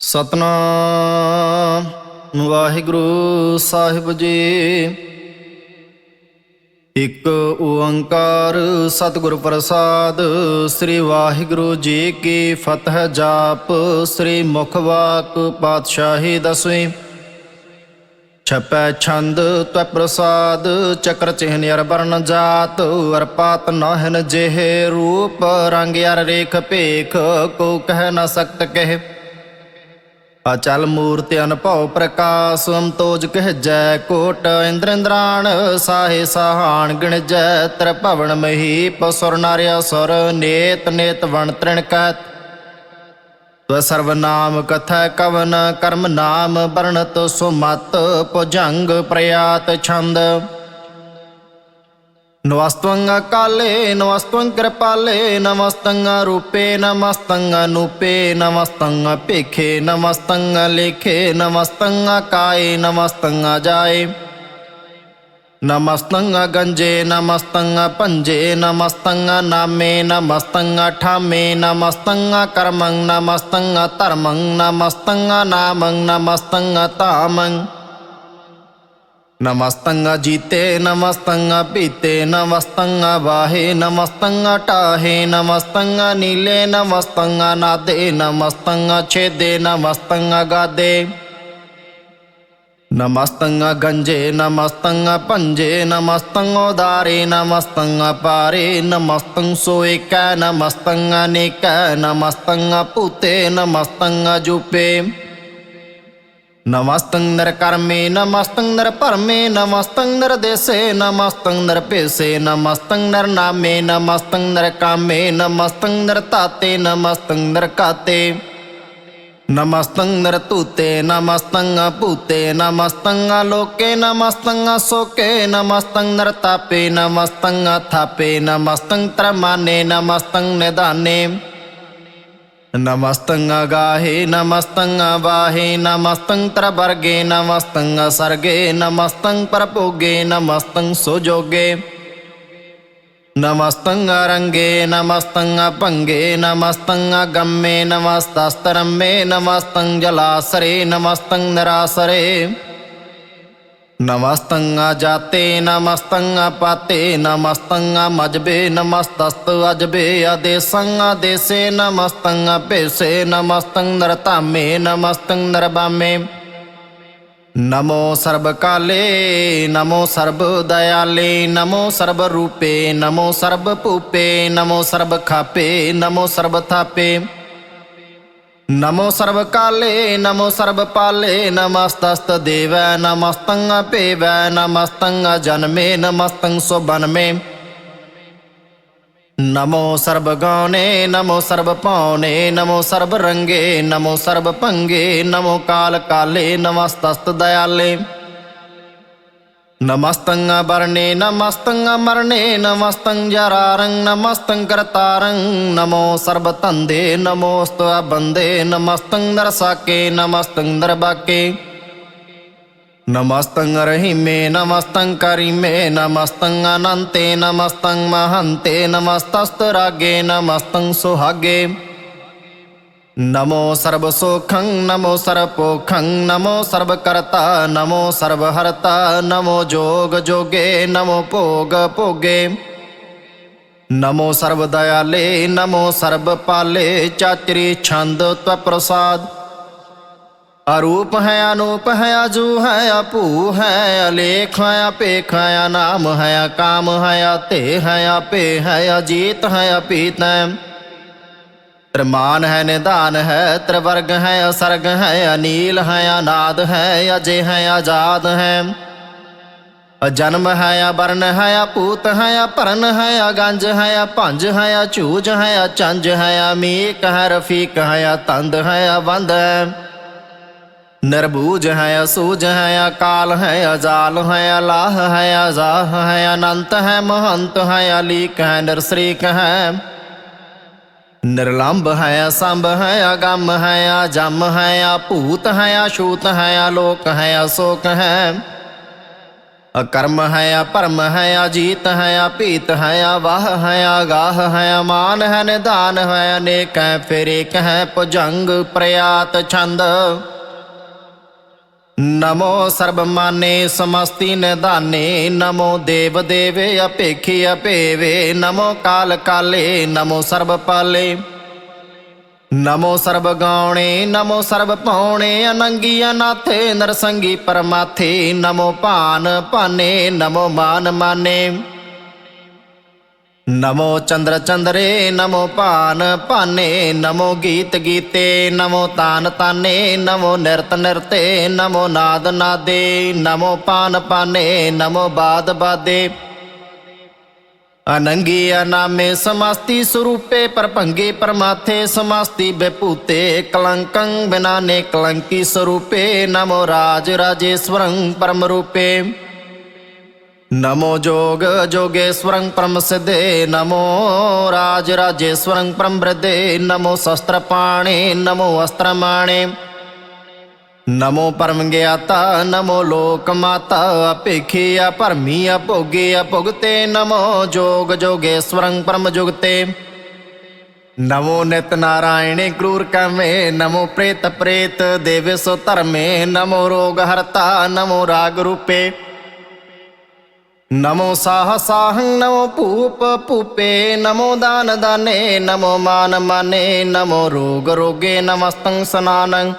ਸਤਨਾਮ। ਵਾਹਿਗੁਰੂ ਸਾਹਿਬ ਜੀ। ਇਕ ਓੰਕਾਰ ਸਤਿਗੁਰ ਪ੍ਰਸਾਦ, ਸ੍ਰੀ ਵਾਹਿਗੁਰੂ ਜੀ ਕੀ ਫਤਿਹ ਜਾਪ, ਸ੍ਰੀ ਮੁਖਵਾਕ ਪਾਤਸ਼ਾਹੀ ਦਸਵੀਂ। ਛਪੈ ਛੰਦ ਤੈ ਪ੍ਰਸਾਦ, ਚਕਰ ਚਿਹਨ ਅਰ ਵਰਨ ਜਾਤ ਅਰ ਪਾਤ ਨਹਿਨ ਜਿਹੇ ਰੂਪ, ਰੰਗ ਅਰ ਰੇਖ ਭੇਖ ਕੋ ਕਹਿ ਨਾ ਸਕਤ ਕਹਿ। ਅਚਲ ਮੂਰਤਿ ਅਨਭਉ ਪ੍ਰਕਾਸ਼ ਅੰਤੋਜ ਕਹਿ ਜੈ ਕੋਟ ਇੰਦਰ ਇੰਦਰਾਣ ਸਾਹੇ ਸਾਹਾਣ ਗਿਣਜੈ ਤਰ ਭਵਨ ਮਹੀਪ ਸੁਰ ਨਾਰਿਆ ਸੁਰ, ਨੇਤ ਨੇਤ ਵਣ ਤ੍ਰਿਣ ਕਹਿਤ ਤਵ ਸਰਵ ਨਾਮ ਕਥੈ ਕਵਨ, ਕਰਮ ਨਾਮ ਵਰਣਤ ਸੁਮਤ ਪੁਜੰਗ ਪ੍ਰਯਾਤ ਛੰਦ। నమస్త్వంగ కాలే నమస్త్వం కృపాలే నమస్తంగ రూపే నమస్తంగ నూపే నమస్తంగ పేఖే నమస్తంగ లేఖే నమస్తంగ కాయే నమస్తంగ జాయే नमस्तंग गंजे नमस्तंग पंजे नमस्तंग नामे नमस्तंग ठामे नमस्तंग कर्मं नमस्तंग तर्मं नमस्तंग नामं नमस्तंग तामं ਤਾਮੰ ਨਮਸਤੰ ਜੀਤੇ ਨਮਸਤੰ ਪੀਤੇ ਨਮਸਤੰ ਵਾਹੇ ਨਮਸਤੰ ਟਾਹੇ ਨਮਸਤੰ ਨੀਲੇ ਨਮਸਤੰ ਨਾਦੇ ਨਮਸਤੰ ਛੇਦੇ ਨਮਸਤੰ ਗਾਦੇ ਨਮਸਤੰ ਗੰਜੇ ਨਮਸਤੰ ਪੰਜੇ ਨਮਸਤੰ ਉਦਾਰੇ ਨਮਸਤੰ ਪਾਰੇ ਨਮਸਤੰ ਸੋਇਕੈ ਨਮਸਤੰ ਅਨੇਕੈ ਨਮਸਤੰ ਭੂਤੇ ਨਮਸਤੰ ਜੂਪੇ ਨਮਸਤੰ ਨਰ ਕਰਮੇ ਨਮਸਤੰ ਨਰ ਪਰਮੇ ਨਮਸਤੰ ਨਰ ਦੇਸੇ ਨਮਸਤੰ ਨਰ ਭੇਸੇ ਨਮਸਤੰ ਨਰ ਨਾਮੇ ਨਮਸਤੰ ਨਰ ਕਾਮੇ ਨਮਸਤੰ ਨਰ ਤਾਤੇ ਨਮਸਤੰ ਨਰ ਕਾਤੇ। ਨਮਸਤੰ ਨਰ ਤੂਤੇ ਨਮਸਤੰ ਭੂਤੇ ਨਮਸਤੰ ਲੋਕੇ ਨਮਸਤੰ ਸੋਕੇ ਨਮਸਤੰ ਨਰ ਤਾਪੇ ਨਮਸਤੰ ਥਾਪੇ ਨਮਸਤੰ ਤਰਮਾਨੇ ਨਮਸਤੰ ਨਿਦਾਨੇ ਨਮਸਤੰ ਗਾਹੇ ਨਮਸਤੰ ਵਾਹੇ ਨਮਸਤੰ ਤਰਵਰਗੇ ਨਮਸਤੰ ਸਰਗੇ ਨਮਸਤੰ ਪਰਭੋਗੇ ਨਮਸਤੰ ਸੁਜੋਗੇ ਨਮਸਤੰ ਰੰਗੇ ਨਮਸਤੰ ਭੰਗੇ ਨਮਸਤੰ ਗੰਮੇ ਨਮਸਤਸਤਰਮੇ ਨਮਸਤੰ ਜਲਾਸਰੇ ਨਮਸਤੰ ਨਰਾਸ਼ਰੇ ਨਮਸਤੰ ਜਾਤੇ ਨਮਸਤੰ ਪਾਤੇ ਨਮਸਤੰ ਮਜਬੇ ਨਮਸਤਸਤ ਅਜਬੇ ਆਦੇਸੰ ਆਦੇਸੇ ਨਮਸਤੰ ਭੇਸੇ ਨਮਸਤੰ ਨਰਤਾਮੇ ਨਮਸਤੰ ਨਰਬਾਮੇ ਨਮੋ ਸਰਬ ਕਾਲੇ, ਨਮੋ ਸਰਬ ਦਇਆਲੇ, ਨਮੋ ਸਰਬ ਰੂਪੇ, ਨਮੋ ਸਰਬ ਭੂਪੇ ਨਮੋ ਸਰਬ ਖਾਪੇ ਨਮੋ ਸਰਬ ਥਾਪੇ ਨਮੋ ਸਰਬ ਕਾਲੇ, ਨਮੋ ਸਰਬ ਪਾਲੇ, ਨਮਸਤਸਤ ਦੇਵੈ ਨਮਸਤੰ ਭੇਵੈ ਨਮਸਤੰ ਜਨਮੇ ਨਮਸਤੰ ਸੁਬਨਮੇ। ਨਮੋ ਸਰਬ ਗਾਉਨੇ, ਨਮੋ ਸਰਬ ਪਾਉਨੇ ਨਮੋ ਸਰਬ ਰੰਗੇ ਨਮੋ ਸਰਬ ਭੰਗੇ ਨਮੋ ਕਾਲ ਕਾਲੇ ਨਮਸਤਸਤ ਦਇਆਲੇ ਨਮਸਤੰ ਵਰਨੇ ਨਮਸਤੰ ਮਰਨੇ ਨਮਸਤੰ ਜਰਾਰੰ ਨਮਸਤੰ ਕਰਤਾਰੰ ਨਮੋ ਸਰਬ ਧੰਦੇ ਨਮੋਸਤ ਬੰਦੇ ਨਮਸਤੰ ਨਰਸਾਕੇ ਨਮਸਤੰ ਨਮੋ ਸਰਬ ਸੋਖੰ ਨਮੋ ਸਰਬ ਨਮੋ ਸਰਬ ਕਰਤਾ ਨਮੋ ਸਰਬ ਹਰਤਾ ਨਮੋ ਜੋਗ ਜੋਗੇ ਨਮੋ ਭੋਗ ਭੋਗੇ ਨਮੋ ਸਰਬ ਦਇਆਲੇ ਨਮੋ ਸਰਬ ਪਾਲੇ ਚਾਤਰੀ ਛੰਦ ਤਵ ਪ੍ਰਸਾਦ ਅਰੂਪ ਹੈ ਅਨੂਪ ਹੈ ਅਜੂ ਹੈ ਅਪੂ ਹੈ ਅਲੇਖ ਹੈ ਅਪੇਖ ਹੈ ਨਾਮ ਹੈ ਕਾਮ ਹੈ ਤੇ ਹੈ ਆਪੇ ਹੈ ਅਜੀਤ ਹੈ ਅਪੀਤ ਹੈ ਤਰਮਾਨ ਹੈ ਨਿਦਾਨ ਹੈ ਤ੍ਰਿਵਰਗ ਹੈ ਅਸਰਗ ਹੈ ਅਨੀਲ ਹੈ ਅਨਾਦ ਹੈ ਅਜੇ ਹੈ ਆਜ਼ਾਦ ਹੈ ਅਜਨਮ ਹੈ ਅਬਰਨ ਹੈ ਅਪੂਤ ਹੈ ਅਪਰਨ ਹੈ ਅਗੰਜ ਹੈ ਅਭੰਜ ਹੈ ਅਝੂਜ ਹੈ ਅਚੰਜ ਹੈ ਅਮੀਕ ਹੈ ਰਫੀਕ ਹੈ ਅਤੰਦ ਹੈ ਅਵੰਦ ਹੈ ਨਿਰਭੂਜ ਹੈ ਅਸੂਜ ਹੈ ਅਕਾਲ ਹੈ ਅਜਾਲ ਹੈ ਅਲਾਹ ਹੈ ਅਜ਼ਾਹ ਹੈ ਅਨੰਤ ਹੈ ਮਹੰਤ ਹੈ ਅਲੀਕ ਹੈ ਨਿਰਸਰੀਕ ਹੈ ਨਿਰਲੰਭ ਹੈ, ਸੰਭ ਹੈ, ਅਗੰਮ ਹੈ, ਜਮ ਹੈ, ਭੂਤ ਹੈ ਸ਼ੂਤ ਹੈ ਲੋਕ ਹੈ ਸੋਕ ਹੈ। ਅਕਰਮ ਹੈ ਭਰਮ ਹੈ ਜੀਤ ਹੈ ਭੀਤ ਹੈ ਵਾਹ ਹੈ ਗਾਹ ਹੈ ਮਾਨ ਹੈ, ਨਿਧਾਨ ਹੈ, ਅਨੇਕ ਹੈ, ਫਿਰ ਏਕ ਹੈ, ਭੁਜੰਗ, ਪ੍ਰਯਾਤ ਛੰਦ। ਨਮੋ ਸਰਬ ਮਾਨੇ ਸਮਸਤੀ ਨਿਦਾਨੇ ਨਮੋ ਦੇਵ ਦੇਵੇ ਅਪੇਖੀ ਅਪੇਵੇ, ਨਮੋ ਕਾਲ ਕਾਲੇ, ਨਮੋ ਸਰਬ ਪਾਲੇ। ਨਮੋ ਸਰਬ ਗਾਉਣੇ, ਨਮੋ ਸਰਬ ਪਾਉਣੇ ਅਨੰਗੀ ਅਨਾਥੇ ਨਰਸੰਗੀ ਪਰਮਾਥੇ, ਨਮੋ ਭਾਨ ਭਾਨੇ, ਨਮੋ ਮਾਨ ਮਾਨੇ। ਨਮੋ ਚੰਦਰ ਚੰਦਰੇ, ਨਮੋ ਭਾਨ ਭਾਨੇ, ਨਮੋ ਗੀਤ ਗੀਤੇ, ਨਮੋ ਤਾਨ ਤਾਨੇ, ਨਮੋ ਨਿਰਤ ਨਿਰਤੇ, ਨਮੋ ਨਾਦ ਨਾਦੇ, ਨਮੋ ਪਾਨ ਪਾਨੇ, ਨਮੋ ਬਾਦ ਬਾਦੇ। ਅਨੰਗੀ ਅਨਾਮੇ ਸਮਸਤੀ ਸਰੂਪੇ ਪਰਭੰਗੇ ਪਰਮਾਥੇ, ਸਮਸਤੀ ਬੇਪੂਤੇ ਕਲੰਕੰ ਬਿਨਾਨੇ ਕਲੰਕੀ ਸਰੂਪੇ, ਨਮੋ ਰਾਜ ਰਾਜੇਸ਼ਵਰੰ ਪਰਮ ਰੂਪੇ। ਨਮੋ ਜੋਗ ਜੋਗੇਸ਼ਵਰੰ ਪਰਮ ਸਿਧੇ ਨਮੋ ਰਾਜ ਰਾਜੇਸ਼ਵਰੰ ਪਰਮ ਬ੍ਰਦੇ ਨਮੋ ਸ਼ਸਤਰ ਪਾਣੇ ਨਮੋ ਅਸਤਰ ਮਾਣੇ ਨਮੋ ਪਰਮ ਗਿਆਤਾ ਨਮੋ ਲੋਕ ਮਾਤਾ ਅਪੇਖੀ ਅਪਰਮੀ ਅਭੋਗੇ ਅਭੁਗਤੇ ਨਮੋ ਜੋਗ ਜੋਗੇਸ਼ਵਰੰ ਪਰਮ ਜੁਗਤੇ ਨਮੋ ਨਿਤ ਨਾਰਾਇਣੇ ਕ੍ਰੂਰ ਕਮੇ ਨਮੋ ਪ੍ਰੇਤ ਨਮੋ ਸਾਹ ਸਾਹੰ ਨਮੋ ਭੂਪ ਭੂਪੇ ਨਮੋ ਦਾਨ ਦਾਨੇ ਨਮੋ ਮਾਨ ਮਾਨੇ ਨਮੋ ਰੋਗ ਰੋਗੇ ਨਮਸਤੰ ਸਨਾਨੰ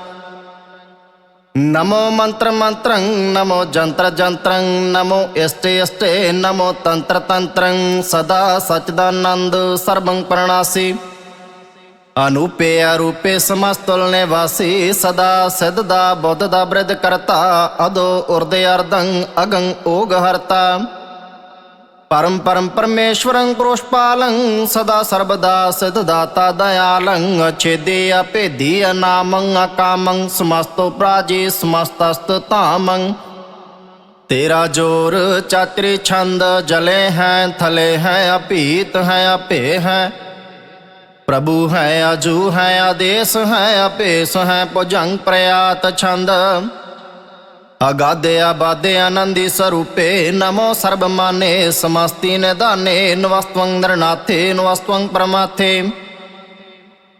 ਨਮੋ ਮੰਤਰ ਮੰਤਰੰ ਨਮੋ ਜੰਤਰ ਜੰਤਰੰ ਨਮੋ ਇਸ਼ਟੇ ਇਸ਼ਟੇ ਨਮੋ ਤੰਤਰ ਤੰਤਰੰ ਸਦਾ ਸਚਦਾਨੰਦ ਸਰਬੰ ਪ੍ਰਣਾਸੀ ਅਨੂਪੇ ਅਰੂਪੇ ਸਮਸਤੁਲ ਨਿਵਾਸੀ ਸਦਾ ਸਿਧ ਦਾ ਬੁੱਧ ਦਾ ਬ੍ਰਿਧ ਕਰਤਾ ਅਦੋ ਉਰਦੇ ਅਰਦੰ ਅਗੰ ਓਗ ਹਰਤਾ ਪਰਮ ਪਰਮ ਪਰਮੇਸ਼ਵਰੰ ਕ੍ਰੋਸ਼ਪਾਲੰ, ਸਦਾ ਸਰਬਦਾ ਸਿਧ ਦਾਤਾ ਦਇਆਲੰ ਅਛੇਦੇ ਅਭੇਦੀ ਅਨਾਮੰ ਅਕਾਮੰ, ਸਮਸਤੋ ਪ੍ਰਾਜੇ ਸਮਸਤਸਤ ਧਾਮੰ। ਤੇਰਾ ਜੋਰ ਚਾਤਰੀ ਛੰਦ ਜਲੇ ਹੈ, ਥਲੇ ਹੈ, ਅਭੀਤ ਹੈ ਅਭੇ ਹੈ। ਪ੍ਰਭੂ ਹੈ, ਅਜੂ ਹੈ, ਆਦੇਸ ਹੈ, ਅਪੇਸ ਹੈ ਭੁਜੰਗ ਪ੍ਰਯਾਤ ਆਬਾਦੇ ਆਨੰਦੀ ਸਰੂਪੇ, ਨਮੋ ਸਰਬ ਮਾਨੇ, ਸਮਸਤੀ ਨਿਦਾਨੇ ਨਵਸਤਵੰ ਨਰਨਾਥੇ, ਨਵਸਤਵੰ ਪਰਮਾਥੇ।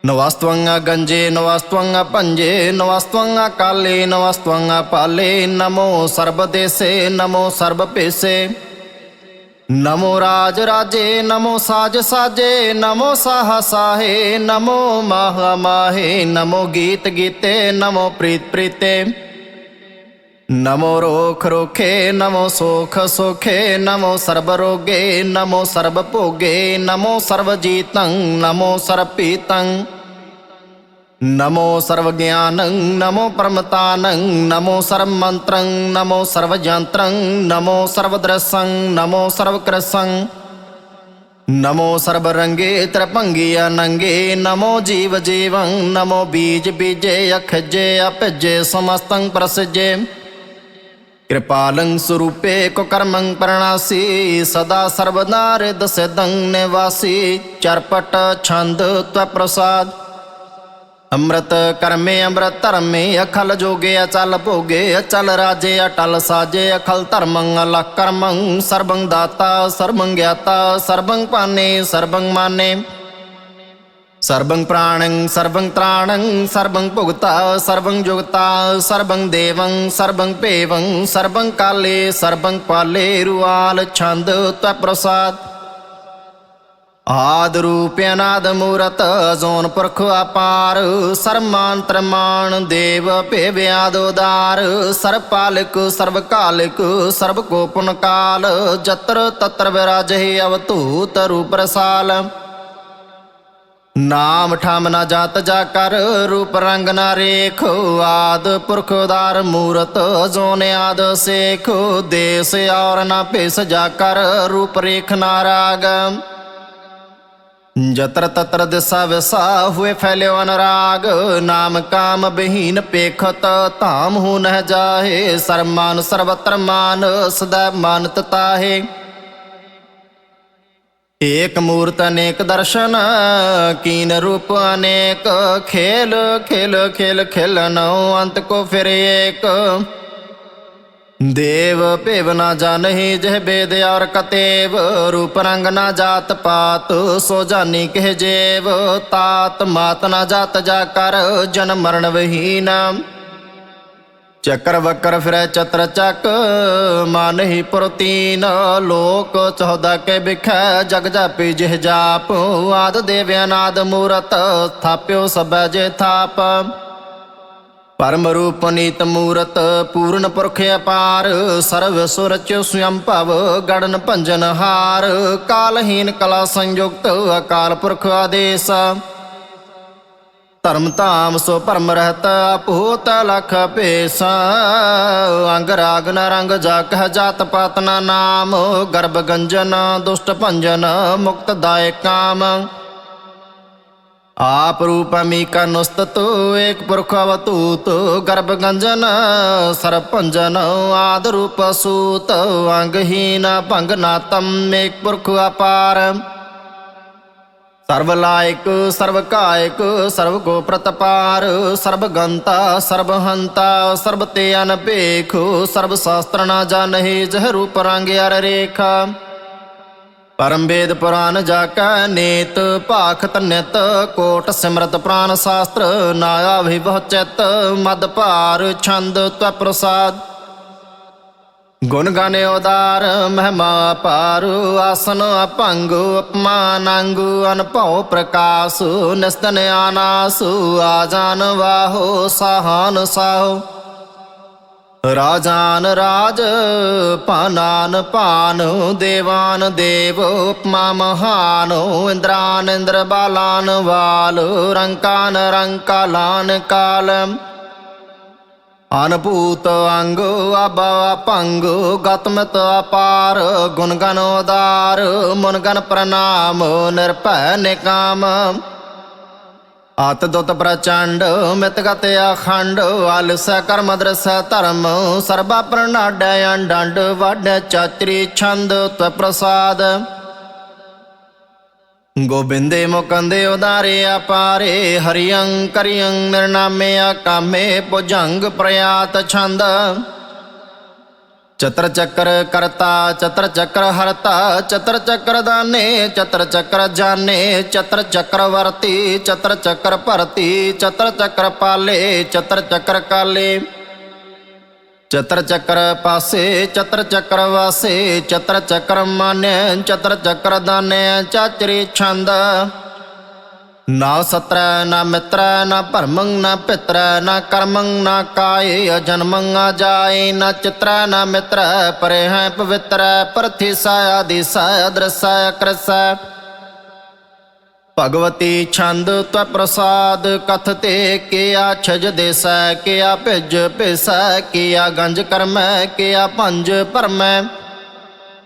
ਨਵਸਤਵੰ ਗੰਜੇ ਨਵਸਤਵੰ ਪੰਜੇ ਨਵਸਤਵੰ ਕਾਲੇ ਨਵਸਤਵੰ ਪਾਲੇ ਨਮੋ ਸਰਬ ਦੇਸੇ, ਨਮੋ ਸਰਬ ਪੇਸੇ ਨਮੋ ਰਾਜ ਰਾਜੇ, ਨਮੋ ਸਾਜ ਸਾਜੇ, ਨਮੋ ਸਾਹ ਸਾਹੇ, ਨਮੋ ਮਾਹ ਮਾਹੇ, ਨਮੋ ਗੀਤ ਗੀਤੇ, ਨਮੋ ਪ੍ਰੀਤ ਪ੍ਰੀਤੇ। ਨਮੋ ਰੋਖ ਰੋਖੇ ਨਮੋ ਸੋਖ ਸੋਖੇ ਨਮੋ ਸਰਬ ਰੋਗੇ ਨਮੋ ਸਰਬ ਭੋਗੇ ਨਮੋ ਸਰਬ ਜੀਤੰ ਨਮੋ ਸਰਬ ਪੀਤੰ ਨਮੋ ਸਰਵ ਗਿਆਨੰ ਨਮੋ ਪਰਮਤਾਨੰ ਨਮੋ ਸਰਬ ਮੰਤਰੰ ਨਮੋ ਸਰਵ ਜੰਤਰੰ ਨਮੋ ਸਰਵ ਦਰਸੰ ਨਮੋ ਸਰਵ ਕ੍ਰਸੰ ਨਮੋ ਸਰਬ ਰੰਗੇ ਤ੍ਰਭੰਗੀ ਅਨੰਗੇ ਨਮੋ ਜੀਵ ਜੀਵੰ ਨਮੋ ਬੀਜ ਬੀਜੇ ਅਖਜੇ ਅਪਜੇ ਸਮਸਤੰ ਪ੍ਰਸਜੇ ਕਿਰਪਾਲੰ ਸਰੂਪੇ ਕੋ ਕਰਮੰ ਪ੍ਰਣਾਸੀ, ਸਦਾ ਸਰਬਦਾ ਰਿਦ ਚਰਪਟ ਛੰਦ ਤਵ ਪ੍ਰਸਾਦ। ਅੰਮ੍ਰਿਤ ਕਰਮੇ ਅੰਮ੍ਰਿਤ ਧਰਮੇ, ਅਖਲ ਜੋਗੇ ਅਚਲ ਭੋਗੇ, ਅਚਲ ਰਾਜੇ ਅਟਲ ਸਾਜੇ, ਅਖਲ ਧਰਮੰ ਅਲ ਕਰਮੰ, ਸਰਬੰ ਦਾਤਾ, ਸਰਬੰ ਗਿਆਤਾ, ਸਰਬੰ ਪਾਨੇ, ਸਰਬੰ ਮਾਨੇ। ਸਰਬੰ ਪ੍ਰਾਣੰ, ਸਰਬੰ ਤ੍ਰਾਣੰ, ਸਰਬੰ ਭੁਗਤਾ, ਸਰਬੰ ਜੁਗਤਾ, ਸਰਬੰ ਦੇਵੰ, ਸਰਬੰ ਭੇਵੰ, ਸਰਬੰ ਕਾਲੇ, ਸਰਬੰ ਪਾਲੇ, ਰੁਆਲ ਛੰਦ, ਤੈ ਪ੍ਰਸਾਦ। ਆਦ ਰੂਪ ਅਨਾਦ ਮੂਰਤ ਜ਼ੋਨ ਪੁਰਖ ਅਪਾਰ, ਸਰਮਾਨ ਤਰਮਾਨ ਦੇਵ ਭੇਵਿਆਦ ਉਦਾਰ, ਸਰਬ ਪਾਲਕ, ਸਰਬ ਕਾਲਿਕ, ਸਰਬ ਕੋ ਕਾਲ, ਜਤਰ ਤਤਰ ਵਿਰਾਜਹਿ ਅਵਤੂਤ ਰੂਪ ਰਸਾਲ। ਨਾਮ ਠਾਮ ਨਾ ਜਾਤ ਜਾ ਕਰ, ਰੂਪ ਰੰਗ ਨਾ ਰੇਖ। ਆਦ ਪੁਰਖ ਉਦਾਰ ਮੂਰਤ ਜੋਨ ਆਦ ਸੇਖ। ਦੇਸ ਔਰ ਨਾ ਭੇਸ ਜਾ ਕਰ, ਰੂਪ ਰੇਖ ਨਾ ਰਾਗ। ਜਤਰ ਤਤਰ ਦਿਸਾ ਵਿਸਾ ਹੋਏ ਫੈਲਿਓ ਅਨਰਾਗ। ਨਾਮ ਕਾਮ ਬਹੀਨ ਪੇਖਤ ਧਾਮ ਹੋ ਨਹਿ ਜਾਹੇ। ਸਰਮਾਨ ਸਰਵਤਰ ਮਾਨ ਸਦਾ ਮਾਨਤ ਤਾਹੇ। ਏਕ ਮੂਰਤ ਅਨੇਕ ਦਰਸ਼ਨ, ਕੀਨ ਰੂਪ ਅਨੇਕ ਖੇਲ ਖੇਲ ਖੇਲ ਖੇਲਨੋ ਅੰਤ ਕੋ ਫਿਰ ਏਕ। ਦੇਵ ਭੇਵ ਨਾ ਜਾਣਹੀ, ਜਹ ਬੇਦ ਔਰ ਕਤੇਵ, ਰੂਪ ਰੰਗ ਨਾ ਜਾਤ ਪਾਤ, ਸੋ ਜਾਨੀ ਕਹਿ ਜੇਵ, ਤਾਤ ਮਾਤ ਨਾ ਜਾਤ ਜਾ ਕਰ ਜਨ ਮਰਨ ਵਹੀਨ ਚੱਕਰ ਵਕਰ ਫਿਰੈ ਚਤਰ ਚੱਕ ਮਾਨਹੀ ਪ੍ਰਤੀਨ, ਲੋਕ ਚੌਦਾ ਕੇ ਬਿਖੈ ਜਗ ਜਾਪੀ ਜਿਹ ਜਾਪ, ਆਦ ਦੇਵ ਅਨਾਦ ਮੂਰਤ, ਥਾਪਿਓ ਸਭੈ ਜੇ ਥਾਪ। ਪਰਮ ਰੂਪ ਨੀਤ ਮੂਰਤ, ਪੂਰਨ ਪੁਰਖ ਅਪਾਰ, ਸਰਵ ਸੁਰਚ ਸਯੰ ਭਵ, ਗੜਨ ਭੰਜਨ ਹਾਰ, ਕਾਲਹੀਨ ਕਲਾ ਸੰਯੁਕਤ, ਅਕਾਲ ਪੁਰਖ ਆਦੇਸ। ਧਰਮ ਧਾਮ ਸੋ ਭਰਮ ਰਹਤ ਆਪੋਤ ਲਖ ਭੇਸ। ਅੰਗ ਰਾਗ ਨ ਰੰਗ ਜਾ ਜਾਤ ਪਾਤ ਨ ਨਾਮ। ਗਰਭ ਗੰਜਨ, ਦੁਸ਼ਟ ਭੰਜਨ, ਮੁਕਤ ਦਾਇ ਕਾਮ। ਆਪ ਰੂਪ ਅਮੀਕਾ ਨੁਸਤਤ ਏਕ ਪੁਰਖ ਅਵਤੂਤ। ਗਰਭ ਗੰਜਨ, ਸਰਬ ਭੰਜਨ, ਆਦ ਰੂਪ ਸੂਤ। ਅੰਗਹੀਨ ਭੰਗ ਨਾਤਮ ਏਕ ਪੁਰਖ ਅਪਾਰ। ਸਰਬ ਲਾਇਕ ਸਰਬ ਕਾਇਕ ਸਰਬ ਕੋ ਪ੍ਰਤਪਾਰ, ਸਰਬ ਗੰਤਾ, ਸਰਬ ਹੰਤਾ, ਸਰਬ ਤੇ ਅਨਪੇਖ ਸਰਬ ਸ਼ਾਸਤਰ ਨਾ ਜਾਣਹਿ, ਜਹ ਰੂਪ ਰੰਗ ਅਰ ਰੇਖਾ। ਪਰਮ ਵੇਦ ਪੁਰਾਨ ਜਾ ਕੈ ਨੇਤ, ਭਾਖਤ ਨਿਤ, ਕੋਟ ਸਿਮਰਤ ਪ੍ਰਾਨ ਸ਼ਾਸਤਰ, ਨਾ ਆਵਿ ਬਹੁ ਚਿਤ, ਮਦ ਭਾਰ, ਛੰਦ, ਤਵ ਪ੍ਰਸਾਦ। ਗੁਣ ਗਾਨੇ ਉਦਾਰ ਮਹਿਮਾ ਪਾਰ, ਆਸਨ ਅਪੰਗ ਅਪਮਾਨ ਅਨਭਉ ਪ੍ਰਕਾਸ਼, ਨਿਸਤਨ ਆਨਾਸ ਆਜਾਨ ਵਾਹੋ, ਸਾਹਨ ਸਾਹੋ। ਰਾਜਾਨ ਰਾਜ ਪਾਨਾਨ ਪਾਨ ਦੇਵਾਨ ਦੇਵ, ਉਪਮਾ ਮਹਾਨ, ਇੰਦਰਾਨ ਇੰਦਰ ਬਾਲਾਨ ਵਾਲ, ਰੰਕਾਨ ਰੰਕਾਲਾਨ ਕਾਲ। ਅਨਭੂਤ ਅੰਗ ਆਬਾ ਭੰਗ ਗਤਮਤ ਅਪਾਰ, ਗੁਣ ਗਨ ਉਦਾਰ, ਮਨ ਗਨ ਪ੍ਰਣਾਮ, ਨਿਰਭੈ ਨਿਕਾਮ। ਆਤ ਦੁਤ ਪ੍ਰਚੰਡ, ਮਿਤ ਗਤ ਅਖੰਡ, ਆਲਸ ਕਰਮ ਦਰਸ ਧਰਮ, ਸਰਬਾ ਪ੍ਰਣਾਡੈ ਅੰਡੰਡ ਵੱਡ ਚਾਤਰੀ ਛੰਦ, ਤਵ ਪ੍ਰਸਾਦ। ਗੋਬਿੰਦੇ ਮੁਕੰਦੇ ਉਦਾਰੇ ਅਪਾਰੇ ਹਰਿਯੰ ਕਰਿਯੰ ਨਿਰਨਾਮੇ ਆਕਾਮੇ, ਭੁਜੰਗ ਪ੍ਰਯਾਤ ਛੰਦ। ਚਤਰ ਚੱਕਰ ਕਰਤਾ, ਚਤਰ ਚੱਕਰ ਹਰਤਾ, ਚਤਰ ਚੱਕਰ ਦਾਨੇ, ਚਤਰ ਚੱਕਰ ਜਾਣੇ ਚਤਰ ਚੱਕਰ ਵਰਤੀ, ਚਤਰ ਚੱਕਰ ਭਰਤੀ, ਚਤਰ ਚੱਕਰ ਪਾਲੇ, ਚਤਰ ਚੱਕਰ ਕਾਲੇ। ਚਤਰ ਚੱਕਰ ਪਾਸੇ, ਚਤਰ ਚੱਕਰ ਵਾਸੇ, ਚਤਰ ਚੱਕਰ ਮਾਨੈ, ਚਤਰ ਚੱਕਰ ਦਾਨੈ, ਚਾਚਰੀ ਛੰਦ। ਨਾ ਸਤਰ, ਨਾ ਮਿੱਤਰ, ਨਾ ਭਰਮੰ ਨਾ ਪਿਤਰ, ਨਾ ਕਰਮੰ ਨਾ ਕਾਏ ਅਜਨਮੰ ਆ ਜਾਏ। ਨਾ ਚਿਤਰ, ਨਾ ਮਿੱਤਰ, ਪਰੇ ਹੈ ਪਵਿੱਤਰ ਪ੍ਰਥੀ ਸਾਇਆ ਦੀ ਸਾਇਆ ਕਰਸਾ ਭਗਵਤੀ ਛੰਦ ਤਵ ਪ੍ਰਸਾਦ ਕਥਤੇ ਕਿਆ ਛਜ ਦੇਸੈ, ਕਿਆ ਭਿਜ ਭਿਸੈ, ਕਿਆ ਗੰਜ ਕਰਮੈ, ਕਿਆ ਭੰਜ ਭਰਮੈ।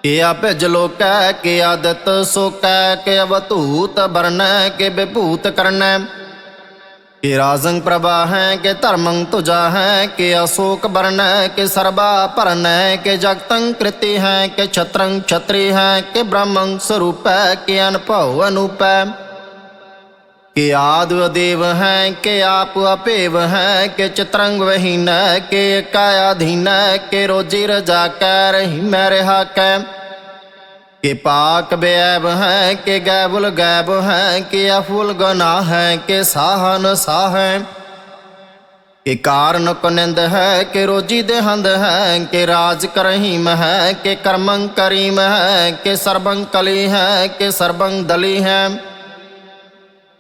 ਕਿਆ ਭਿਜ ਲੋਕੈ, ਕਿਆ ਦਿੱਤ ਸੋਕੈ ਕਿ ਅਵਤੂਤ ਬਰਨੈ ਕਿ ਵਿਭੂਤ ਕਰਨੈ। ਕਿ ਰਾਜੰ ਪ੍ਰਭਾ ਹੈ, ਕਿ ਧਰਮੰ ਤੁਜਾ ਹੈ ਕਿ ਅਸ਼ੋਕ ਬਰਨੈ ਕਿ ਸਰਬਾ ਭਰਨੈ, ਕਿ ਜਗਤੰ ਕ੍ਰਿਤੀ ਹੈ, ਕਿ ਛਤਰੰ ਛਤਰੀ ਹੈ, ਕਿ ਬ੍ਰਹਮੰ ਸਰੂਪੈ, ਕਿ ਅਨਭਉ ਅਨੂਪੈ। ਕਿ ਆਦ ਦੇਵ ਹੈ ਕਿ ਆਪ ਅਪੇਵ ਹੈ ਕਿ ਚਤਰੰਗ ਵਹੀਨ ਕਿ ਕਾਇਆ ਧੀਨ ਕਿ ਰੋਜੀ ਰਜਾ ਕੈ ਰਹੀ ਮੈਂ ਰਹਾ ਕੈ ਕਿ ਪਾਕ ਬੇਅਬ ਹੈ ਕਿ ਗੈਬੁਲ ਗੈਬ ਹੈ ਕਿ ਅਫੁਲ ਗਨਾ ਹੈ ਕਿ ਸਾਹਨ ਸਾਹ ਹੈ ਕਿ ਕਾਰਨ ਕੁਨਿੰਦ ਹੈ ਕਿ ਰੋਜੀ ਦੇਹੰਦ ਹੈ ਕਿ ਰਾਜ ਕਰਹੀਮ ਹੈ ਕਿ ਕਰਮੰ ਕਰੀਮ ਹੈ ਕਿ ਸਰਬੰ ਕਲੀ ਹੈ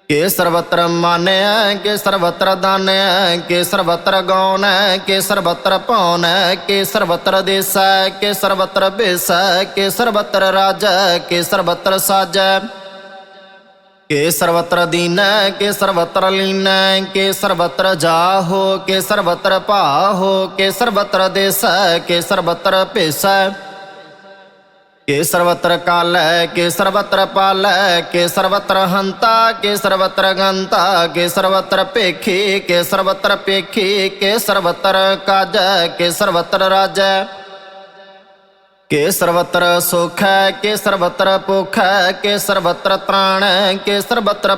ਕਿ ਸਰਬੰ ਕੇ ਸਰਵਤਰ ਮਾਨਿਆ ਕੇ ਸਰਵਤਰ ਦਾਨਿਆ ਕੇ ਸਰਵਤਰ ਗਉਨੈ ਕੇ ਸਰਵਤਰ ਭਉਨੈ ਕੇ ਸਰਵਤਰ ਦੇਸੈ ਕੇ ਸਰਵਤਰ ਭੇਸੈ ਕੇ ਸਰਵਤਰ ਰਾਜੈ ਕੇ ਸਰਵਤਰ ਸਾਜੈ ਕੇ ਸਰਵਤਰ ਦੀਨੈ ਕੇ ਸਰਵਤਰ ਲੀਨੈ ਕੇ ਸਰਵਤਰ ਜਾਹੋ ਕੇ ਸਰਵਤਰ ਭਾਹੋ ਕੇ ਸਰਵਤਰ ਦੇਸੈ ਕੇ ਸਰਵਤਰ ਭੇਸੈ ਕੇ ਸਰਵਤਰ ਕਾਲੈ ਕੇ ਸਰਵਤਰ ਪਾਲੈ ਕੇ ਸਰਵਤਰ ਹੰਤਾ ਕੇ ਸਰਵਤਰ ਗੰਤਾ ਕੇ ਸਰਵਤਰ ਭੇਖੀ ਕੇ ਸਰਵਤਰ ਪੇਖੀ ਕੇ ਸਰਵਤਰ ਕਾਜੈ ਕੇ ਸਰਵਤਰ ਰਾਜੈ ਕੇ ਸਰਵਤਰ ਸੁਖੈ ਕੇ ਸਰਵਤਰ ਭੁਖੈ ਕੇ ਸਰਵਤਰ ਤ੍ਰਾਣੈ ਕੇ ਸਰਵਤਰ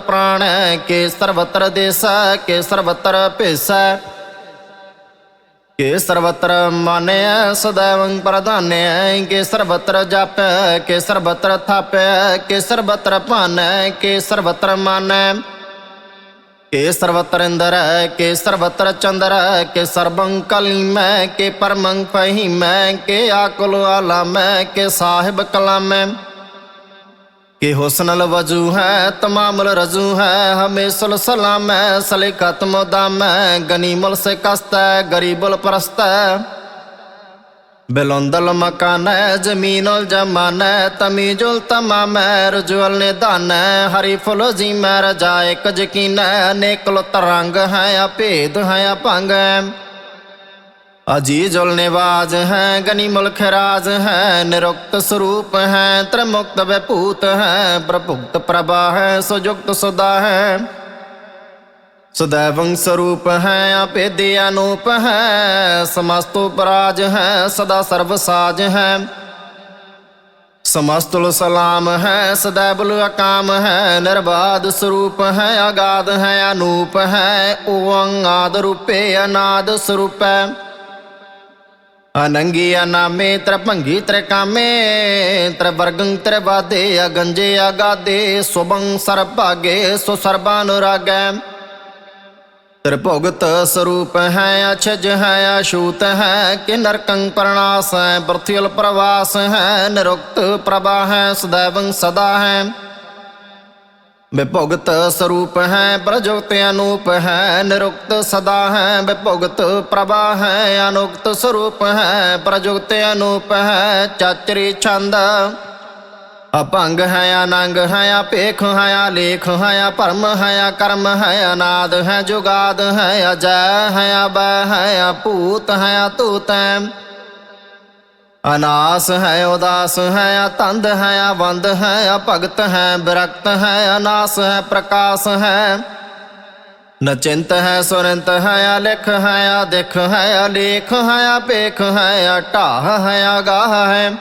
ਪ੍ਰਾਣੈ ਕੇ ਸਰਵਤਰ ਦੇਸੈ ਕੇ ਸਰਵਤਰ ਭੇਸੈ ਕੇ ਸਰਵਤਰ ਮਾਨਿਆ ਸदैवं ਪ੍ਰਧਾਨਿਆ ਕੇ ਸਰਵਤਰ ਜਾਪੈ ਕੇ ਸਰਵਤਰ ਥਾਪੈ ਕੇ ਸਰਵਤਰ ਭਾਨੈ ਕੇ ਸਰਵਤਰ ਮਾਨੈ ਕੇ ਸਰਵਤਰ ਇੰਦਰ ਕੇ ਸਰਵਤਰ ਚੰਦਰ ਕੇ ਸਰਬੰ ਕਲੀਮੈ ਕੇ ਪਰਮੰ ਫਹੀਮੈ ਕੇ ਆਕੁਲ ਆਲਮੈ ਕੇ ਸਾਹਿਬ ਕਲਾਮੈ ਕਿ ਹੁਸਨਲ ਵਜੂ ਹੈ ਤਮਾਮਲ ਰਜੂ ਹੈ। ਹਮੇਸਲ ਸਲਾਮੈ ਸਲੇ ਖਤਮ ਦਾਮੈ ਗਨੀਮਲ ਸੇ ਕਸਤੈ ਗਰੀਬਲ ਪ੍ਰਸਤੈ ਬਿਲੰਦਲ ਮਕਾਨੈ ਜ਼ਮੀਨਲ ਜਮਾਨੈ ਤਮੀਜੁਲ ਤਮਾਮੈ ਰਜੁਲ ਨਿਦਾਨੈ ਹਰੀ ਫੁਲ ਜੀ ਮੈ ਰਜਾ ਇਕ ਯਕੀਨੈ ਅਨੇਕਲ ਤਰੰਗ ਹੈ ਅਭੇਦ ਹੈ ਅਭੰਗ ਹੈ। ਅਜੀਜੁਲ ਨਿਵਾਜ अज़ीज़ निवाज हैं, गनी मुल्क राज हैं, निरुक्त स्वरूप हैं, त्रिमुक्त व्यपूत हैं, प्रभुक्त प्रभा है सुयुक्त सुदा है। सदैव स्वरूप है अपेदे अनूप हैं समस्तोपराज है, सदा सर्वसाज हैं। समस्तुल सलाम है, सदैव अकाम है, निर्बाध स्वरूप है अगाध है, अनूप है ओंगाद रूपे अनाद स्वरूप है। ਅਨੰਗੀ ਅਨਾਮੇ ਤ੍ਰਭੰਗੀ ਤ੍ਰਕਾਮੇ ਤ੍ਰਵਰਗੰ ਤ੍ਰਵਾਦੇ ਅਗੰਜੇ ਅਗਾਦੇ, ਸੁਭੰ ਸਰਭਾਗੇ, ਸੋ ਸਰਬਾਨੁਰਾਗੈ। ਤ੍ਰਿਭੁਗਤ ਸਰੂਪ ਹੈ, ਅਛਜ ਹੈ ਅਸ਼ੂਤ ਹੈ, ਕਿ ਨਰਕੰ ਪ੍ਰਣਾਸ ਹੈ ਬਰਥਿਲ ਪ੍ਰਵਾਸ ਹੈ, ਨਿਰੁਕਤ ਪ੍ਰਭਾ ਹੈ ਸदैवं ਸਦਾ ਹੈ। ਵਿਭੁਗਤ ਸਰੂਪ ਹੈ ਪ੍ਰਜੋਗਤ ਅਨੂਪ ਹੈ ਨਿਰੁਕਤ ਸਦਾ ਹੈ, ਵਿਭੁਗਤ ਪ੍ਰਭਾ ਹੈ, ਅਨੁਕਤ ਸਰੂਪ ਹੈ ਪ੍ਰਜੋਗਤ ਅਨੂਪ ਹੈ ਚਾਚਰੀ ਛੰਦ। ਅਭੰਗ ਹੈ, ਅਨੰਗ ਹੈ, ਅਪੇਖ ਹੈ ਆਲੇਖ ਹੈ ਭਰਮ ਹੈ ਕਰਮ ਹੈ, ਅਨਾਦ ਹੈ, ਜੁਗਾਦ ਹੈ, ਅਜੈ ਹੈ ਅਬੈ ਹੈ, ਅਪੂਤ ਹੈ, ਅਤੂਤ ਹੈ। ਅਨਾਸ ਹੈ, ਉਦਾਸ ਹੈ, ਅਤੰਦ ਹੈ ਅਵੰਦ ਹੈ, ਅਭਗਤ ਹੈ ਵਿਰਕਤ ਹੈ, ਅਨਾਸ ਹੈ, ਪ੍ਰਕਾਸ਼ ਹੈ। ਨਚਿੰਤ ਹੈ, ਸੁਰੰਤ ਹੈ, ਅਲਿਖ ਹੈ ਅਦਿਖ ਹੈ, ਅਲੇਖ ਹੈ, ਅਪੇਖ ਹੈ, ਅਟਾਹ ਹੈ, ਅਗਾਹ ਹੈ।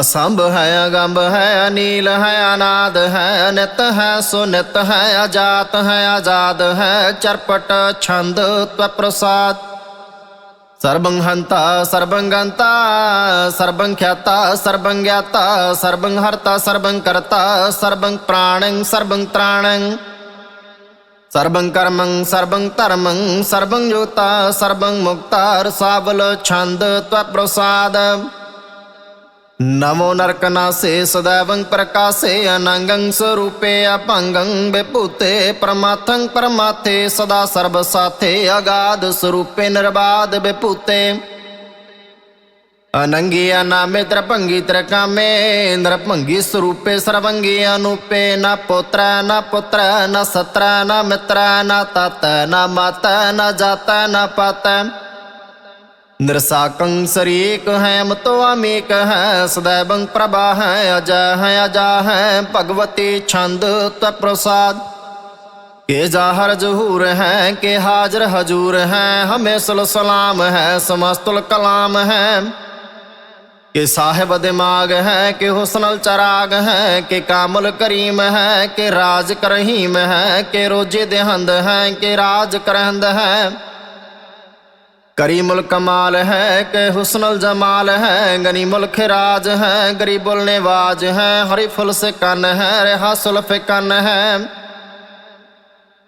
ਅਸੰਭ ਹੈ, ਅਗੰਭ ਹੈ, ਅਨੀਲ ਹੈ, ਅਨਾਦ ਹੈ, ਅਨਿਤ ਹੈ, ਸੁਨਿਤ ਹੈ, ਅਜਾਤ ਹੈ ਆਜ਼ਾਦ ਹੈ, ਚਰਪਟ, ਛੰਦ ਤਵ ਪ੍ਰਸਾਦ ਸਰਬੰ ਹੰਤਾ, ਸਰਬੰ ਗੰਤਾ, ਸਰਬੰ ਖਿਆਤਾ, ਸਰਬੰ ਗਿਆਤਾ, ਸਰਬੰ ਹਰਤਾ, ਸਰਬੰ ਕਰਤਾ, ਸਰਬੰ ਪ੍ਰਾਣੰ, ਸਰਬੰ ਤ੍ਰਾਣੰ। ਸਰਬੰ ਕਰਮੰ, ਸਰਬੰ ਧਰਮੰ, ਸਰਬੰ ਯੋਤਾ ਸਰਬੰ ਮੁਕਤਾ ਰਸਾਵਲ ਛੰਦ ਤਵ ਪ੍ਰਸਾਦ ਨਮੋ ਨਰਕਨਾਸੇ ਸदैवं ਪ੍ਰਕਾਸੇ ਅਨੰਗੰ ਸਰੂਪੇ ਅਭੰਗੰ ਵਿਭੂਤੇ ਪ੍ਰਮਾਥੰ ਪਰਮਾਥੇ ਸਦਾ ਸਰਬ ਸਾਥੇ ਅਗਾਧ ਸਰੂਪੇ ਨਿਰਬਾਦ ਵਿਭੂਤੇ ਅਨੰਗੀ ਅਨਾਮੇ ਤ੍ਰਭੰਗੀ ਤ੍ਰਕਾਮੇ ਨਰਭੰਗੀ ਸਰੂਪੇ ਸਰਵੰਗੀ ਅਨੂਪੇ ਨਾ ਪੁੱਤਰ ਨਾ ਪੁੱਤਰ ਨਾ ਸਤਰ ਨਾ ਮਿੱਤਰ ਨਾ ਤਤ ਨਾ ਮਤ ਨਾ ਜਾਤ ਨਾ ਪਤ ਨਿਰਸਾਕੰ ਸਰੀਕ ਹੈ ਮਤੋ ਅਮੇਕ ਹੈ ਸदैवं ਪ੍ਰਭਾ ਹੈ ਅਜਾ ਹੈ ਅਜਾ ਹੈ ਭਗਵਤੀ ਛੰਦ ਤ ਪ੍ਰਸਾਦ ਕੇ ਜਾਹਰ ਜਹੂਰ ਹੈ ਕੇ ਹਾਜ਼ਰ ਹਜੂਰ ਹੈ ਹਮੇਸਲ ਸਲਾਮ ਹੈ ਸਮਸਤੁਲ ਕਲਾਮ ਹੈ ਕਿ ਸਾਹਿਬ ਦਿਮਾਗ ਹੈ ਕਿ ਹੁਸਨਲ ਚਰਾਗ ਹੈ ਕਿ ਕਾਮਲ ਕਰੀਮ ਹੈ ਕਿ ਰਾਜ ਕਰਹੀਮ ਕਰੀਮੁਲ ਕਮਾਲ ਹੈ ਕਿ ਹੁਸਨੁਲ ਜਮਾਲ ਹੈ ਗਨੀਮੁਲ ਖਿਰਾਜ ਹੈ ਗਰੀਬੁਲ ਨਿਵਾਜ ਹੈ, ਹਰੀ ਫੁਲ ਸੇ ਹੈ, ਰਹਾ ਸੁਲਫ ਕੰਨ ਹੈ।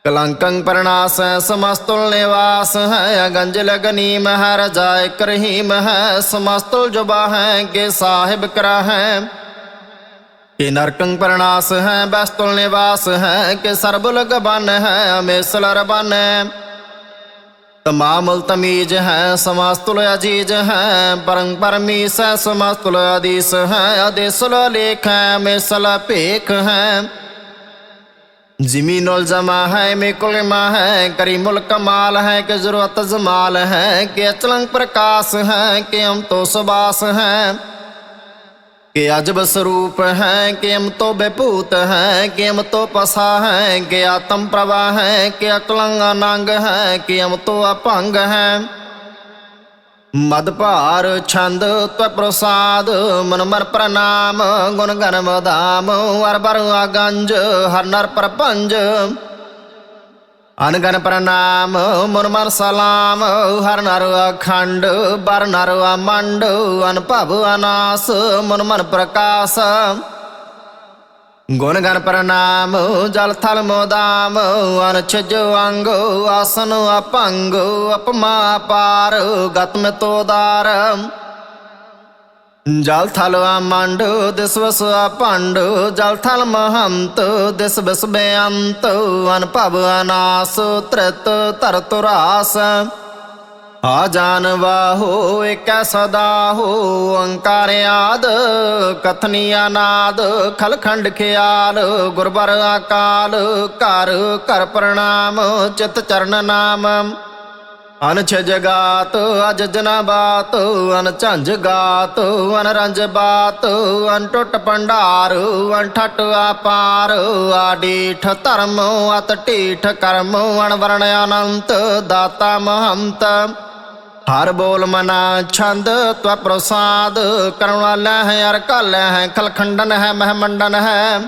ਕਲੰਕੰ ਪਰਨਾਸ ਹੈ ਸਮਸਤੁਲ ਨਿਵਾਸ ਹੈ, ਅਗੰਜ ਲਗਨੀਮ ਹੈ ਰਜਾਇ ਕਰਹੀਮ ਹੈ ਸਮਸਤੁਲ ਜੁਬਾ ਹੈ, ਕੇ ਸਾਹਿਬ ਕਰਾ ਹੈ। ਕਿ ਨਰਕੰ ਪਰਨਾਸ ਹੈ ਬਸਤੁਲ ਨਿਵਾਸ ਹੈ, ਕਿ ਸਰਬੁਲ ਗਬਨ ਹੈ, ਅਮੇਸਲ ਰਬਨ ਹੈ। ਤਮਾਮੁਲ ਤਮੀਜ ਹੈ ਸਮਾਸਤੁਲ ਅਜੀਜ ਹੈ ਪਰੰ ਪਰਮੀਸ ਹੈ ਸਮਾਸਤੁਲ ਅਦੀਸ ਹੈ ਅਦੇਸੁਲ ਲੇਖ ਹੈ, ਮੇਸਲ ਭੇਖ ਹੈ। ਜ਼ਮੀਨੁਲ ਜਮਾ ਹੈ ਮੇਕੁਲ ਮਾ ਹੈ ਕਰੀਮੁਲ ਕਮਾਲ ਹੈ, ਕਿ ਜ਼ਰੂਰਤ ਜਮਾਲ ਹੈ, ਕਿ ਅਚਲੰਗ ਪ੍ਰਕਾਸ਼ ਹੈ, ਕਿ ਅਮ ਤੋ ਸੁਬਾਸ ਹੈ। ਕਿ ਅਜਬ ਸਰੂਪ ਹੈ, ਕਿ ਅਮ ਤੋ ਵਿਭੂਤ ਹੈ, ਕਿ ਅਮ ਤੋ ਪਸਾ ਹੈ, ਕਿ ਆਤਮ ਪ੍ਰਵਾਹ ਹੈ, ਕਿ ਅਕਲੰਗ ਅਨੰਗ ਹੈ, ਕਿ ਅਮ ਤੋ ਅਭੰਗ ਹੈ। ਮਦ ਭਾਰ, ਛੰਦ ਤਵ ਪ੍ਰਸਾਦ ਮਨ ਮਨ ਪ੍ਰਣਾਮ, ਗੁਣ ਗਨ ਮਦਾਮ ਅਰ ਬਰ ਆਗੰਜ ਹਰ ਨਰ ਪ੍ਰਪੰਜ। ਅਨਗਨ ਪ੍ਰਣਾਮ, ਮਨ ਮਨ ਸਲਾਮ, ਹਰ ਨਰ ਅਖੰਡ, ਬਰ ਨਰ ਅਮੰਡ ਅਨਭਵ ਅਨਾਸ, ਮਨ ਮਨ ਪ੍ਰਕਾਸ਼। ਗੁਣ ਗਨ ਪ੍ਰਣਾਮ, ਜਲ ਥਲ ਮੋਦਾਮ ਅਨਛਜ ਅੰਗ, ਆਸਨ ਅਪੰਗ, ਅਪਮਾ ਪਾਰ ਗਤਮ ਤੋਦਾਰ ਜਲ ਥਲ ਮੰਡ, ਦਿਸ ਵਸ ਭੰਡ, ਜਲ ਥਲ ਮਹੰਤ, ਦਿਸ ਬਿਸ ਬੇਅੰਤ, ਅਨਭਵ ਅਨਾਸ, ਤ੍ਰਿਤ ਆ ਜਾਨ ਵਾਹੋ, ਏਕੈ ਸਦਾ ਹੋ, ਓੰਕਾਰ ਆਦ, ਕਥਨੀ ਅਨਾਦ ਖਲਖੰਡ ਖਿਆਲ, ਗੁਰਬਰ ਆਕਾਲ ਕਰ ਕਰ ਪ੍ਰਣਾਮ, ਚਿਤ ਚਰਨ ਨਾਮ। ਅਨਛ ਜਗਾਤ, ਅਜ ਜਨਾ ਬਾਤ ਅਨ ਝੰਝ ਗਾਤ ਅਨ ਰੰਜ ਬਾਤ ਅਨ ਟੁੱਟ ਭੰਡਾਰ ਅਨ ਠਟ ਆਪਾਰ, ਆਡੀਠ ਧਰਮ, ਅਤ ਢੀਠ ਕਰਮ, ਅਣ ਵਰਣ ਅਨੰਤ, ਦਾਤਾ ਮਹੰਤ। ਹਰ ਬੋਲ ਮਨਾ ਛੰਦ, ਤਵ ਪ੍ਰਸਾਦ, ਕਰੁਣਾ ਲੈ ਹੈ ਅਰ ਕਲ ਹੈ, ਖਲਖੰਡਨ ਹੈ, ਮਹਿਮੰਡਨ ਹੈ।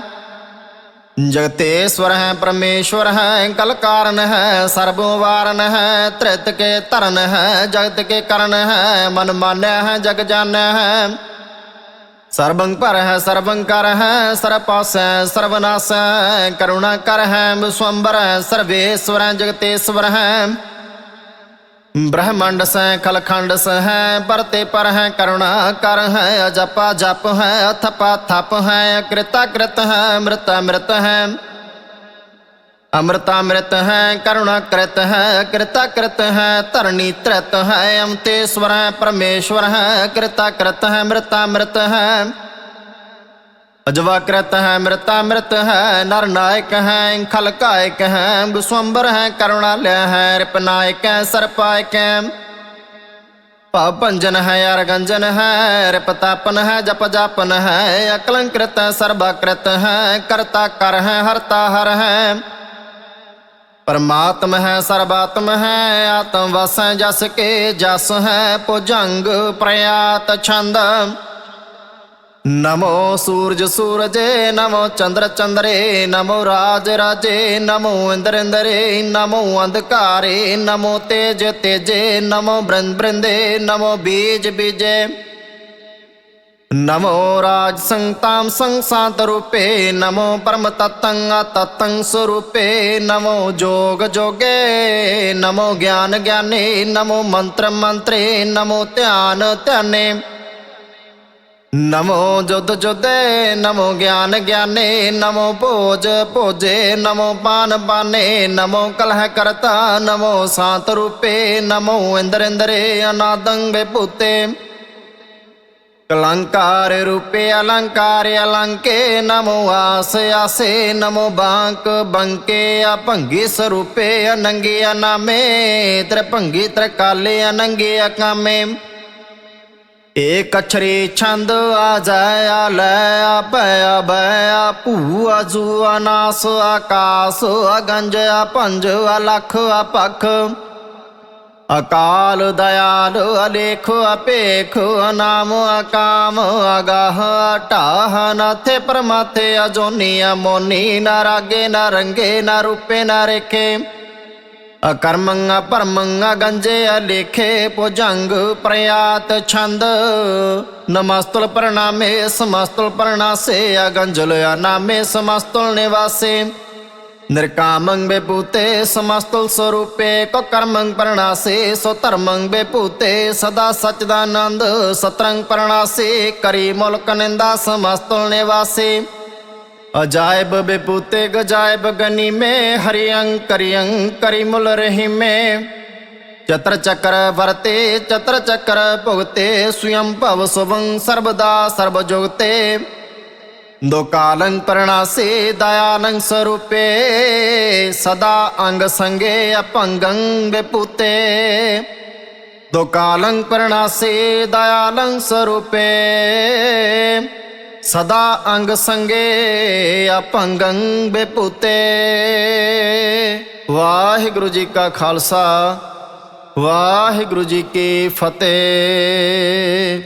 ਜਗਤੇਸ਼ਵਰ ਹੈ, ਪਰਮੇਸ਼ਵਰ ਹੈ, ਕਲ ਕਾਰਨ ਹੈ, ਸਰਬੋ ਵਾਰਨ ਹੈ, ਤ੍ਰਿਤ ਕੇ ਧਰਨ ਹੈ, ਜਗਤ ਕੇ ਕਰਨ ਹੈ, ਮਨ ਮਾਨਿਆ ਹੈ, ਜਗ ਜਾਣਿਆ ਹੈ। ਸਰਬੰ ਪਰ ਹੈ ਸਰਬੰ ਕਰ ਹੈ ਸਰਬ ਪਾਸੈ ਸਰਬਨਾਸ ਹੈ ਕਰੁਣਾ ਕਰ ਹੈ, ਵਿਸਵੰਬਰ ਹੈ, ਸਰਵੇਸ਼ਵਰ ਹੈ, ਜਗਤੇਸ਼ਵਰ ਹੈ। ਬ੍ਰਹਮੰਡ ਸੈ ਖਲਖੰਡ ਸਹਿ ਪਰਤੇ ਪਰ ਹੈ ਕਰੁਣਾ, ਕਰ ਹੈ ਅਜਪਾ, ਜਪ ਹੈ, ਅਥਪਾ, ਥਪ ਹੈ ਕ੍ਰਿਤਾ ਕ੍ਰਿਤ ਹੈ ਮ੍ਰਿਤ ਮ੍ਰਿਤ ਹੈ। ਅਮਰਤਾ ਮ੍ਰਿਤ ਹੈ, ਕਰੁਣਾ ਕ੍ਰਿਤ ਹੈ ਕ੍ਰਿਤਾ ਕ੍ਰਿਤ ਹੈ, ਧਰਨੀ ਤ੍ਰਿਤ ਹੈ ਅੰਤੇਸ਼ਵਰ ਹੈ ਪਰਮੇਸ਼ਵਰ ਹੈ ਕ੍ਰਿਤਾ ਕ੍ਰਿਤ ਹੈ ਮ੍ਰਿਤਾ ਮ੍ਰਿਤ ਹੈ। ਅਜਵਾ ਕਰਤ ਹੈ, ਮ੍ਰਿਤਾ ਮ੍ਰਿਤ ਹੈ, ਨਰ ਨਾਇਕ ਹੈ, ਖਲ ਕਾਇਕ ਹੈ ਵਿਸਵੰਬਰ ਹੈ, ਕਰੁਣਾ ਲਿਆ ਹੈ, ਰਿਪ ਨਾਇਕ ਹੈ ਸਰਪਾਇਕ ਹੈ। ਭਵ ਭੰਜਨ ਹੈ ਅਰਗੰਜਨ ਹੈ, ਰਿਪ ਤਾਪਨ ਹੈ, ਜਪ ਜਾਪਨ ਹੈ, ਅਕਲੰਕ੍ਰਿਤ ਹੈ, ਸਰਬਾਕ੍ਰਿਤ ਹੈ, ਕਰਤਾ ਕਰ ਹੈ, ਹਰਤਾ ਹਰ ਹੈ। ਪਰਮਾਤਮ ਹੈ, ਸਰਬਾਤਮ ਹੈ, ਆਤਮ ਵਸੈ ਜਸ ਕੇ ਜਸ ਹੈ ਪੁਜੰਗ ਪ੍ਰਯਾਤ ਛੰਦ। ਨਮੋ ਸੂਰਜ ਸੂਰਜੇ, ਨਮੋ ਚੰਦਰ ਚੰਦਰੇ, ਨਮੋ ਰਾਜ ਰਾਜੇ, ਨਮੋ ਇੰਦਰ ਇੰਦਰੇ, ਨਮੋ ਅੰਧਕਾਰੇ, ਨਮੋ ਤੇਜ ਤੇਜੇ, ਨਮੋ ਬ੍ਰਿੰਦ ਬ੍ਰਿੰਦੇ, ਨਮੋ ਬੀਜ ਬੀਜੇ। ਨਮੋ ਰਾਜ ਸੰਤਾਮ ਸੰਸਾਂਤ ਰੂਪੇ, ਨਮੋ ਪਰਮ ਤਤੰ ਤਤੰ ਸਰੂਪੇ, ਨਮੋ ਜੋਗ ਜੋਗੇ, ਨਮੋ ਗਿਆਨ ਗਿਆਨੇ, ਨਮੋ ਮੰਤਰ ਮੰਤਰੇ, ਨਮੋ ਧਿਆਨ ਧਿਆਨੇ। ਨਮੋ ਜੁਦ ਜੁਦੇ ਨਮੋ ਗਿਆਨ ਗਿਆਨੇ, ਨਮੋ ਭੋਜ ਭੋਜੇ, ਨਮੋ ਪਾਨ ਪਾਨੇ, ਨਮੋ ਕਲਹ ਕਰਤਾ, ਨਮੋ ਸਾਤ ਰੂਪੇ, ਨਮੋ ਇੰਦਰ ਇੰਦਰੇ ਅਨਾਦੰ ਵਿਭੂਤੇ ਕਲੰਕਾਰ ਰੂਪੇ ਅਲੰਕਾਰ ਅਲੰਕੇ, ਨਮੋ ਆਸ ਆਸੇ, ਨਮੋ ਬਾਂਕ ਬੰਕੇ, ਅਭੰਗੀ ਸਰੂਪੇ, ਅਨੰਗੀ ਅਨਾਮੇ, ਤ੍ਰਿਭੰਗੀ ਤ੍ਰਿਕਾਲੇ, ਅਨੰਗੇ ਅਕਾਮੇ। ਏਕ ਅਛਰੀ ਛੰਦ ਆ ਜਾਇਆ, ਲੈ ਆ ਪਿਆ ਬਿਆ ਭੂ ਅਜੂ ਅਨਾਸ, ਆਕਾਸ, ਅਗੰਜ, ਅਪੰਜ, ਅਲਖ, ਅਪਖ। ਅਕਾਲ, ਦਇਆਲ, ਅਲੇਖ, ਅਪੇਖ, ਅਨਾਮ, ਅਕਾਮ, ਅਗਾਹ ਢਾਹ ਨਾਥੇ ਪਰਮਾਥੇ, ਅਜੋਨੀ, ਅਮੋਨੀ, ਨਾ ਰਾਗੇ, ਨਾ ਰੰਗੇ, ਨਾ ਰੂਪੇ, ਨਾ ਰੇਖੇ। ਅਕਰਮੰ ਅਪਰਮੰ ਅਗੰਜੇ ਅਲੇਖੇ ਭੁਜੰਗ ਪ੍ਰਯਾਤ ਛੰਦ। ਨਮਸਤੁਲ ਪ੍ਰਣਾਮੇ ਸਮਸਤੁਲ ਪ੍ਰਣਾਸੇ ਅਗੰਜਲ ਅਨਾਮੇ, ਸਮਸਤੁਲ ਨਿਵਾਸੇ। ਨਿਰਕਾਮੰ ਬੇਪੂਤੇ ਸਮਸਤੁਲ ਸਰੂਪੇ, ਕੋ ਕਰਮੰ ਪ੍ਰਣਾਸੇ ਸੋ ਧਰਮੰ ਬੇਪੂਤੇ ਸਦਾ ਸਚਦਾਨੰਦ, ਸਤਰੰਗ ਪ੍ਰਣਾਸੇ ਕਰੀ ਮੁਲਕ ਨਿੰਦਾ, ਸਮਸਤੁਲ ਨਿਵਾਸੇ। ਅਜਾਇਬ ਬੇਪੂਤੇ ਗਜਾਇਬ ਗਨੀ ਮੇ ਹਰਿਯੰ ਕਰਿਯੰ ਕਰੀ ਮੁਲ ਰਹਿਮੇ ਚਤਰ ਚੱਕਰ ਵਰਤੇ, ਚਤਰ ਚੱਕਰ ਭੁਗਤੇ, ਸੁਯੰ ਭਵ ਸੁਭੰ ਸਰਬਦਾ ਸਰਬ ਜੁਗਤੇ। ਦੋ ਕਾਲੰ ਪ੍ਰਣਾਸੇ, ਦਇਆਲੰ ਸਰੂਪੇ, ਸਦਾ ਅੰਗ ਸੰਗੇ ਅਪੰਗੰ ਬੇਪੂਤੇ। ਦੋ ਕਾਲੰ ਪ੍ਰਣਾਸੇ, ਦਇਆਲੰ ਸਰੂਪੇ। ਸਦਾ ਅੰਗ ਸੰਗੇ ਅਪੰਗੰ ਬੇਪੂਤੇ ਵਾਹਿਗੁਰੂ ਜੀ ਕਾ ਖਾਲਸਾ ਵਾਹਿਗੁਰੂ ਜੀ ਕੀ ਫਤਿਹ।